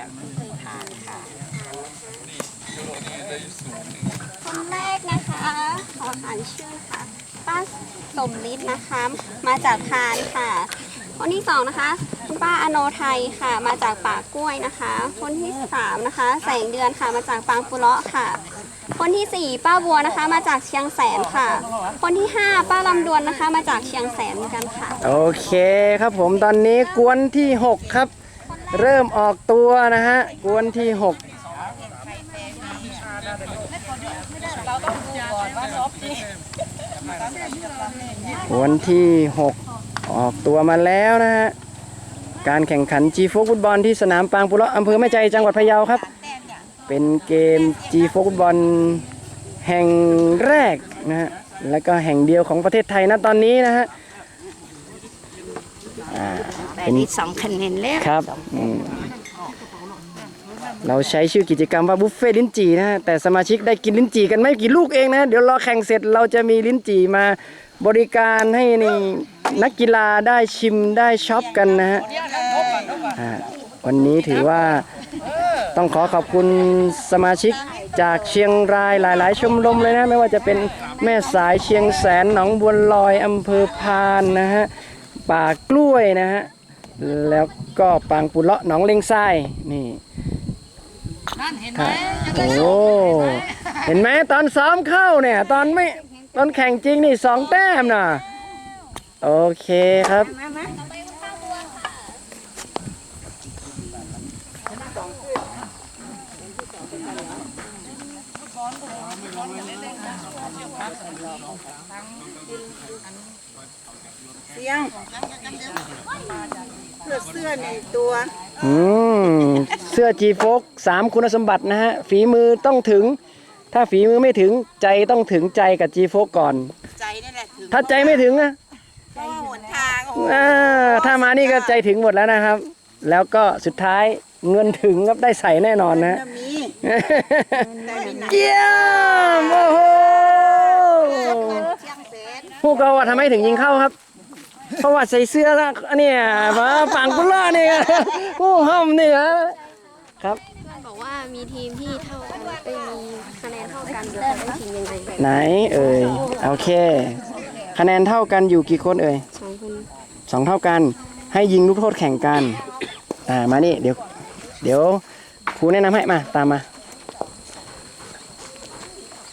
แล้วไม่เคยทานค่ะ คนแรกนะคะ ขออ่านชื่อค่ะ ป้าสมฤทธิ์นะคะ มาจากพานค่ะ คนที่สองนะคะคุณป้าอโนไทยค่ะ มาจากป่ากล้วยนะคะ คนที่สามนะคะ แสงเดือนค่ะ มาจากปางปุเลาะค่ะ คนที่สี่ป้าบัวนะคะ มาจากเชียงแสนค่ะ คนที่ห้าป้าลำดวนนะคะ มาจากเชียงแสนเหมือนกันค่ะ โอเคครับผมตอนนี้กวนที่ 6 ครับ เริ่มออกตัวนะฮะ กวนที่6กวนที่6ออกตัวมาแล้วนะฮะ การแข่งขันจีโฟฟุตบอลที่สนามปางปุระอำเภอแม่ใจจังหวัดพะเยาครับ เป็นเกมจีโฟฟุตบอลแห่งแรกนะฮะ และก็แห่งเดียวของประเทศไทยนะตอนนี้นะฮะ แต่นี่สองคะแนนแล้วครับอืมเราใช้ชื่อกิจกรรมว่าบุฟเฟ่ลิ้นจี่นะฮะแต่สมาชิกได้กินลิ้นจี่กันไม่กี่ลูกเองนะ เดี๋ยวรอแข่งเสร็จเราจะมีลิ้นจี่มาบริการให้นี่นักกีฬาได้ชิมได้ช็อปกันนะฮะอ่าวันนี้ถือว่าต้องขอขอบคุณสมาชิกจากเชียงรายหลาย ๆ ชมรมเลยนะ ไม่ว่าจะเป็นแม่สายเชียงแสนหนองบัวลอยอำเภอพานนะฮะป่ากล้วยนะฮะ แล้วก็ปางปุเลาะหนองเลงทรายนี่ครับโอ้เห็นไหมตอนซ้อมเข้าเนี่ย ตอนไม่ตอนแข่งจริงนี่สองแต้มนะโอเคครับเสียงเสื้อ เสื้อหนึ่งตัวอืมเสื้อจีโฟกสามคุณสมบัตินะฮะ ฝีมือต้องถึง ถ้าฝีมือไม่ถึงใจต้องถึงใจกับจีโฟกก่อน ใจนี่แหละถึงถ้าใจไม่ถึงนะเพราะว่าหนทางโอ้โหอ่าถ้ามานี่ก็ใจถึงหมดแล้วนะครับ แล้วก็สุดท้ายเงินถึงครับได้ใส่แน่นอนนะ จะมีแต่มีหนักเยี่ยมโอ้โหเชียงแสนพวกเราอะทำไมถึงยิงเข้าครับ เพราะว่าใส่เสื้อแล้วเนี่ยมาฝั่งกุล่าเนี่ยผู้ห้อมเนี่ยครับเพื่อนบอกว่ามีทีมที่เท่ากันเอ้ยมีคะแนนเท่ากันเดี๋ยวจะได้ทีมยังไงไหนเอ่ยโอเค คะแนนเท่ากันอยู่กี่คนเอ่ยสองคนสองเท่ากัน ให้ยิงลูกโทษแข่งกันอ่ามานี่เดี๋ยวเดี๋ยวครูแนะนำให้มาตามมา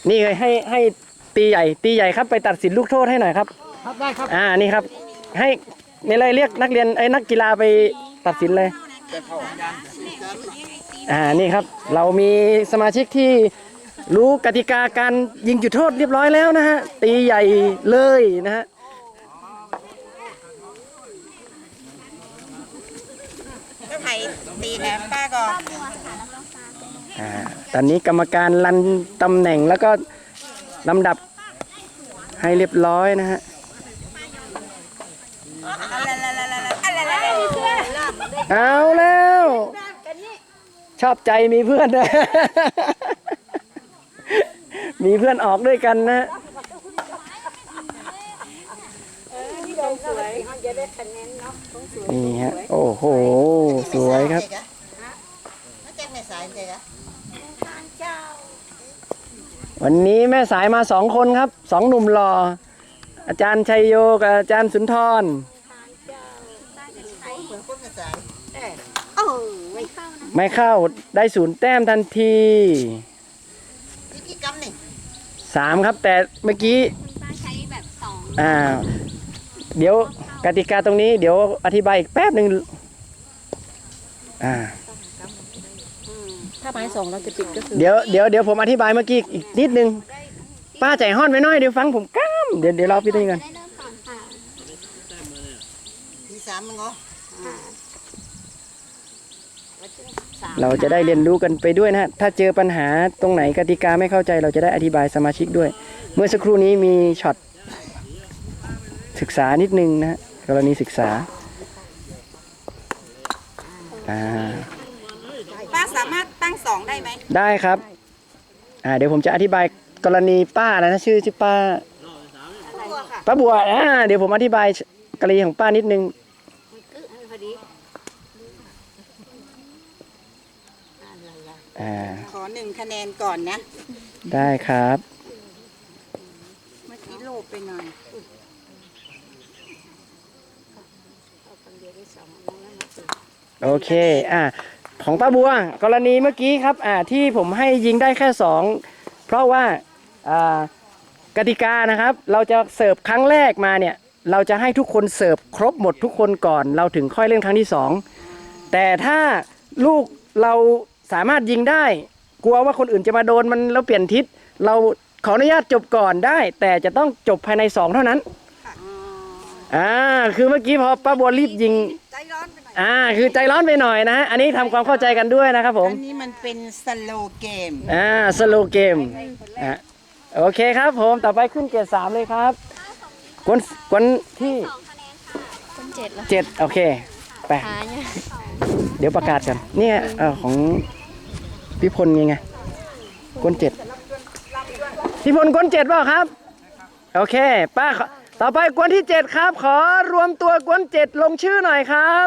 นี่เลยให้ให้ตีใหญ่ตีใหญ่ครับไปตัดสินลูกโทษให้หน่อยครับ ครับได้ครับ อ่านี่ครับ ให้ในเลยเรียกนักเรียนไอ้ยนักกีฬาไปตัดสินเลย อ่านี่ครับเรามีสมาชิกที่รู้กติกาการยิงจุดโทษเรียบร้อยแล้วนะฮะตีใหญ่เลยนะฮะก็ไผ่ตีแหนมป้าก่อนอ่าตอนนี้กรรมการรันตำแหน่งแล้วก็ลำดับให้เรียบร้อยนะฮะ อะไรอะไรอะไรอะไรอะไร เอาแล้ว ชอบใจมีเพื่อนด้วยมีเพื่อนออกด้วยกันนะนี่ฮะ โอ้โห สวยครับไม่แจ้งไม่สายเลยอะวันนี้แม่สายมาสองคนครับสองหนุ่มหล่ออาจารย์ชัยโยกับอาจารย์สุนทร เหมือนคนไม่สาย เออ ไม่เข้านะไม่เข้าได้ศูนย์แต้มทันทีนี่กี่กรัมนี่สามครับ แต่เมื่อกี้ป้าใช้แบบสองอ่าเดี๋ยวกติกาตรงนี้เดี๋ยวอธิบายอีกแป๊บหนึ่งอ่าถ้าไม้สองเราจะปิดก็คือเดี๋ยวเดี๋ยวเดี๋ยวผมอธิบายเมื่อกี้อีกนิดนึงป้าใจห้อนไว้หน้อยเดี๋ยวฟังผมก้ามเดี๋ยวเดี๋ยวเราพี่ตีกัน ได้เริ่มก่อนค่ะ ทีสามมึงเหรอ เราจะได้เรียนรู้กันไปด้วยนะฮะ ถ้าเจอปัญหาตรงไหนกติกาไม่เข้าใจ เราจะได้อธิบายสมาชิกด้วย เมื่อสักครู่นี้มีช็อตศึกษานิดนึงนะฮะกรณีศึกษาอ่าป้าสามารถตั้งสองได้ไหม ได้ครับอ่าเดี๋ยวผมจะอธิบายกรณีป้าแล้วนะชื่อชื่อป้าตัวค่ะป้าบัวอ่าเดี๋ยวผมอธิบายกรณีของป้านิดนึง พอดี อ่าขอหนึ่งคะแนนก่อนนะ ได้ครับ เมื่อกี้โลภไปหน่อยโอเคอะของป้าบัวกรณีเมื่อกี้ครับอ่าที่ผมให้ยิงได้แค่สองเพราะว่าอ่ากติกานะครับ เราจะเสิร์ฟครั้งแรกมาเนี่ย เราจะให้ทุกคนเสิร์ฟครบหมดทุกคนก่อน เราถึงค่อยเล่นครั้งที่สองแต่ถ้าลูกเรา สามารถยิงได้ กลัวว่าคนอื่นจะมาโดนมันแล้วเปลี่ยนทิศ เราขออนุญาตจบก่อนได้ แต่จะต้องจบภายในสองเท่านั้นอ่าคือเมื่อกี้พอป้าบัวรีบยิงใจร้อนไปหน่อยอ่าคือใจร้อนไปหน่อยนะฮะอันนี้ทำความเข้าใจกันด้วยนะครับผมอันนี้มันเป็นสโลเกมอ่าสโลเกมอะโอเคครับผมต่อไปขึ้นเกรดสามเลยครับกวนกวนที่สองคะแนนค่ะคนเจ็ดแล้วเจ็ดโอเคไปหาเนี่ย เดี๋ยวประกาศกันเนี่ยเออของ พี่พลยังไงก้นเจ็ดพี่พลก้นเจ็ดเปล่าครับ โอเค ป้าขอต่อไปกวนที่เจ็ดครับ ขอรวมตัวกวนเจ็ดลงชื่อหน่อยครับ